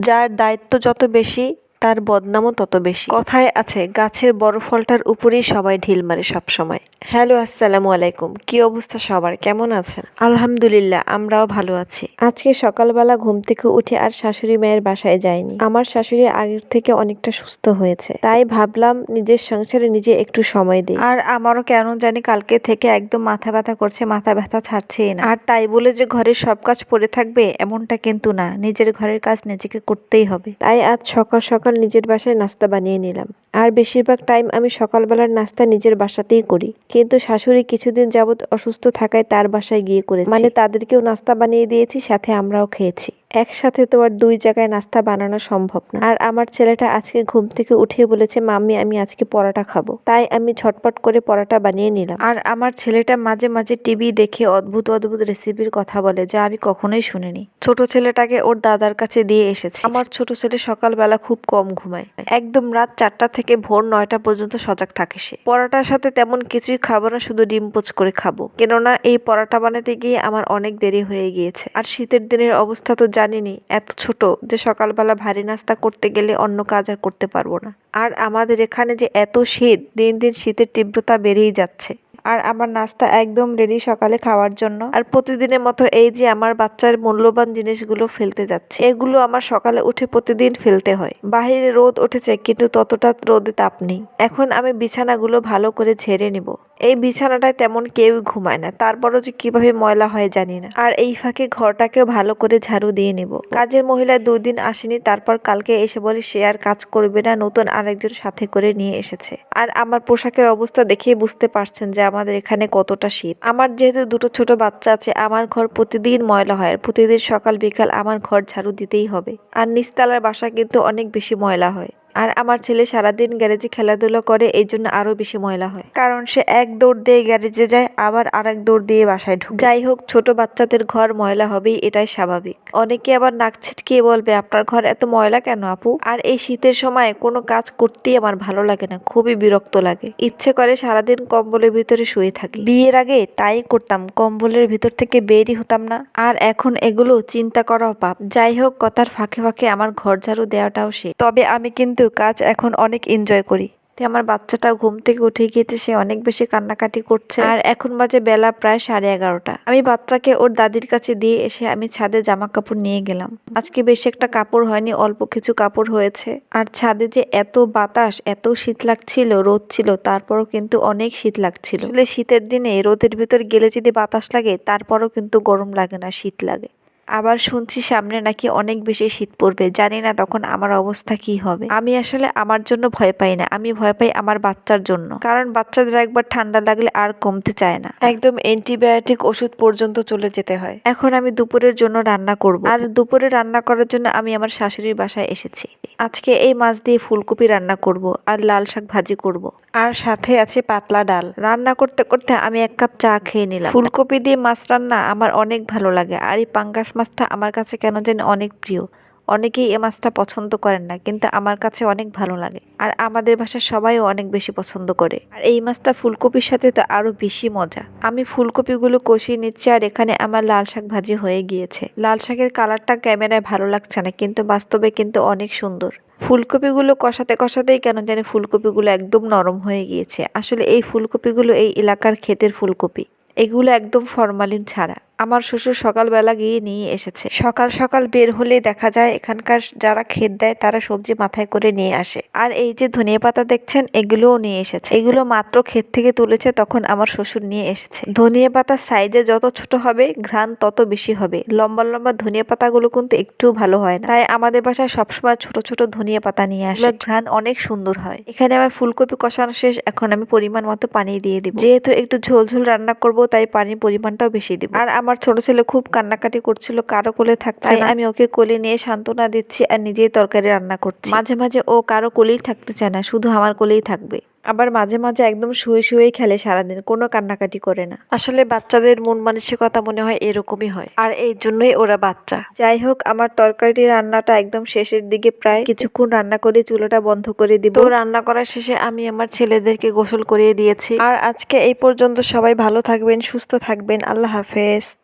যার দায়িত্ব যত বেশি তার বদনামও তত বেশি। কথায় আছে, গাছের বড় ফলটার উপরেই সবাই ঢিল মারে সব সময় হ্যালো, আসসালামু আলাইকুম। কি অবস্থা সবার? কেমন আছেন? আলহামদুলিল্লাহ, আমরাও ভালো আছি। আজকে সকালবেলা ঘুম থেকে উঠে আর শাশুড়ি মায়ের বাসায় যায়নি আমার শাশুড়ি আগের থেকে অনেকটা সুস্থ হয়েছে। তাই ভাবলাম নিজের সংসারে নিজে একটু সময় দিই। আর আমারও কেন জানি কালকে থেকে একদম মাথা ব্যথা করছে, মাথা ব্যথা ছাড়ছেই না। আর তাই বলে যে ঘরের সব কাজ পড়ে থাকবে, এমনটা কিন্তু না। নিজের ঘরের কাজ নিজেকে করতেই হবে। তাই আজ সকাল সকাল নিজের বাসায় নাস্তা বানিয়ে নিলাম। আর বেশিরভাগ টাইম আমি সকালবেলার নাস্তা নিজের বাসাতেই করি। কিন্তু শাশুড়ি কিছুদিন যাবৎ অসুস্থ থাকায় তার বাসায় গিয়ে করেছি। মানে তাদেরকেও নাস্তা বানিয়ে দিয়েছি, সাথে আমরাও খেয়েছি। একসাথে তো আর দুই জায়গায় নাস্তা বানানো সম্ভব না। আর আমার ছেলেটা আজকে ঘুম থেকে উঠে বলেছে, মাম্মি, আমি আজকে পরোটা খাব। তাই আমি ঝটপট করে পরোটা বানিয়ে নিলাম। আর আমার ছেলেটা মাঝে মাঝে টিভি দেখে অদ্ভুত অদ্ভুত রেসিপির কথা বলে, যা আমি কখনোই শুনিনি। ছোট ছেলেটাকে ওর দাদার কাছে দিয়ে এসেছে। আমার ছোট ছেলে সকালবেলা খুব কম ঘুমায়। একদম রাত চারটা থেকে ভোর নয়টা পর্যন্ত সজাগ থাকে সে। পরোটার সাথে তেমন কিছুই খাব না, শুধু ডিম পোচ করে খাব। কেননা, এই পরোটা বানাতে গিয়ে আমার অনেক দেরি হয়ে গিয়েছে। আর শীতের দিনের অবস্থা তো জানিনি, এত ছোট, যে সকালবেলা ভারী নাস্তা করতে গেলে অন্য কাজ আর করতে পারব না। আর আমাদের এখানে যে এত শীত, দিন দিন শীতের তীব্রতা বেড়েই যাচ্ছে। আর আমার নাস্তা একদম রেডি সকালে খাওয়ার জন্য। আর প্রতিদিনের মতো এই যে আমার বাচ্চার মূল্যবান জিনিসগুলো ফেলতে যাচ্ছে, এগুলো আমার সকালে উঠে প্রতিদিন ফেলতে হয়। বাহিরে রোদ উঠেছে, কিন্তু ততটা রোদে তাপ নেই। এখন আমি বিছানাগুলো ভালো করে ঝেড়ে নিব। এই বিছানাটায় তেমন কেউ ঘুমায় না। তারপরও যে কীভাবে ময়লা হয় জানি না। আর এই ফাঁকে ঘরটাকেও ভালো করে ঝাড়ু দিয়ে নিব। কাজের মহিলা দুই দিন আসেনি, তারপর কালকে এসে বলে সে আর কাজ করবে না, নতুন আরেকজন সাথে করে নিয়ে এসেছে। আর আমার পোশাকের অবস্থা দেখেই বুঝতে পারছেন যে আমাদের এখানে কতটা শীত। আমার যেহেতু দুটো ছোট বাচ্চা আছে, আমার ঘর প্রতিদিন ময়লা হয়, আর প্রতিদিন সকাল বিকাল আমার ঘর ঝাড়ু দিতেই হবে। আর নিচতলার বাসা কিন্তু অনেক বেশি ময়লা হয়। আর আমার ছেলে সারাদিন গ্যারেজে খেলাধুলা করে, এই জন্য আরও বেশি ময়লা হয়। কারণ সে এক দৌড় দিয়ে গ্যারেজে যায়, আবার আরেক দৌড় দিয়ে বাসায় ঢুকে। যাই হোক, ছোট বাচ্চাদের ঘর ময়লা হবেই, এটাই স্বাভাবিক। অনেকে আবার নাক ছিটকিয়ে বলবে, আপনার ঘর এত ময়লা কেন আপু? আর এই শীতের সময় কোনো কাজ করতেই আমার ভালো লাগে না, খুবই বিরক্ত লাগে। ইচ্ছে করে সারাদিন কম্বলের ভিতরে শুয়ে থাকি। বিয়ের আগে তাই করতাম, কম্বলের ভিতর থেকে বেরই হতাম না। আর এখন এগুলো চিন্তা করাও পাপ। যাই হোক, কথার ফাঁকে ফাঁকে আমার ঘর ঝাড়ু দেওয়াটাও সে তবে আমি কিন্তু কাজ এখন অনেক এনজয় করি। তো আমার বাচ্চাটা ঘুম থেকে উঠে গিয়েছে, সে অনেক বেশি কান্নাকাটি করছে। আর এখন বাজে বেলা প্রায় সাড়ে এগারোটা। আমি বাচ্চাকে ওর দাদির কাছে দিয়ে এসে আমি ছাদে জামা কাপড় নিয়ে গেলাম। আজকে বেশি একটা কাপড় হয়নি, অল্প কিছু কাপড় হয়েছে। আর ছাদে যে এত বাতাস, এত শীত লাগছিল, রোদ ছিল, তারপরও কিন্তু অনেক শীত লাগছিল। শীতের দিনে রোদের ভিতর গেলে যদি বাতাস লাগে, তারপরও কিন্তু গরম লাগে না, শীত লাগে। আবার শুনছি সামনে নাকি অনেক বেশি শীত পড়বে। জানি না তখন আমার অবস্থা কি হবে। আমি আসলে আমার জন্য ভয় পাই না। আমি ভয় পাই আমার বাচ্চার জন্য। কারণ বাচ্চাদের একবার ঠান্ডা লাগলে আর কমতে চায় না। একদম অ্যান্টিবায়োটিক ওষুধ পর্যন্ত চলে যেতে হয়। এখন আমি দুপুরের জন্য রান্না করব। আর দুপুরে রান্না করার জন্য আমি আমার শাশুড়ির বাসায় এসেছি। আজকে এই মাছ দিয়ে ফুলকপি রান্না করব আর লাল শাক ভাজি করব। আর সাথে আছে পাতলা ডাল। রান্না করতে করতে আমি এক কাপ চা খেয়ে নিলাম। ফুলকপি দিয়ে মাছ রান্না আমার অনেক ভালো লাগে। আর এই পাঙ্গাস মাছটা আমার কাছে কেন জানি অনেক প্রিয়। অনেকেই এ মাছটা পছন্দ করেন না, কিন্তু আমার কাছে অনেক ভালো লাগে। আর আমাদের বাসার সবাইও অনেক বেশি পছন্দ করে। আর এই মাছটা ফুলকপির সাথে তো আরও বেশি মজা। আমি ফুলকপিগুলো কষিয়ে নিচ্ছি আর এখানে আমার লাল শাক ভাজি হয়ে গিয়েছে। লাল শাকের কালারটা ক্যামেরায় ভালো লাগছে না, কিন্তু বাস্তবে কিন্তু অনেক সুন্দর। ফুলকপিগুলো কষাতে কষাতেই কেন জানি ফুলকপিগুলো একদম নরম হয়ে গিয়েছে। আসলে এই ফুলকপিগুলো এই এলাকার ক্ষেতের ফুলকপি। এগুলো একদম ফরমালিন ছাড়া। আমার শ্বশুর সকালবেলা গিয়ে নিয়ে এসেছে। সকাল সকাল বের হলে দেখা যায়, এখানকার যারা ক্ষেত দেয়, তারা সবজি মাথায় করে নিয়ে আসে। আর এই যে ধনিয়া পাতা দেখছেন, এগুলোও নিয়ে এসেছে। এগুলো মাত্র ক্ষেত থেকে তুলেছে, তখন আমার শ্বশুর নিয়ে এসেছে। ধনিয়া পাতার সাইজে যত ছোট হবে, ঘ্রাণ তত বেশি হবে। লম্বা লম্বা ধনিয়া পাতাগুলো কিন্তু একটু ভালো হয় না। তাই আমাদের বাসায় সবসময় ছোট ছোট ধনিয়া পাতা নিয়ে আসে। ঘ্রাণ অনেক সুন্দর হয়। এখানে আমার ফুলকপি কষানো শেষ, এখন আমি পরিমাণ মতো পানি দিয়ে দিব। যেহেতু একটু ঝোল ঝোল রান্না করব, তাই পানির পরিমাণটাও বেশি দিব। আর আমার ছোট ছেলে খুব কান্নাকাটি করছিল কারও কোলে থাকছে না। আমি ওকে কোলে নিয়ে সান্ত্বনা দিচ্ছি আর নিজেই তরকারি রান্না করছি। মাঝে মাঝে ও কারও কোলেই থাকতে চায় না শুধু আমার কোলেই থাকবে। আবার মাঝে মাঝে একদম শুয়ে শুয়েই খেলে সারাদিন কোনো কান্নাকাটি করে না। আসলে বাচ্চাদের মন মানসিকতা মনে হয় এরকমই হয়। আর এই জন্যই ওরা বাচ্চা। যাই হোক আমার তরকারি রান্নাটা একদম শেষের দিকে প্রায় কিছুক্ষণ রান্না করে চুলাটা বন্ধ করে দিব। তো রান্না করার শেষে আমি আমার ছেলেদেরকে গোসল করিয়ে দিয়েছি। আর আজকে এই পর্যন্ত সবাই ভালো থাকবেন সুস্থ থাকবেন। আল্লাহ হাফেজ।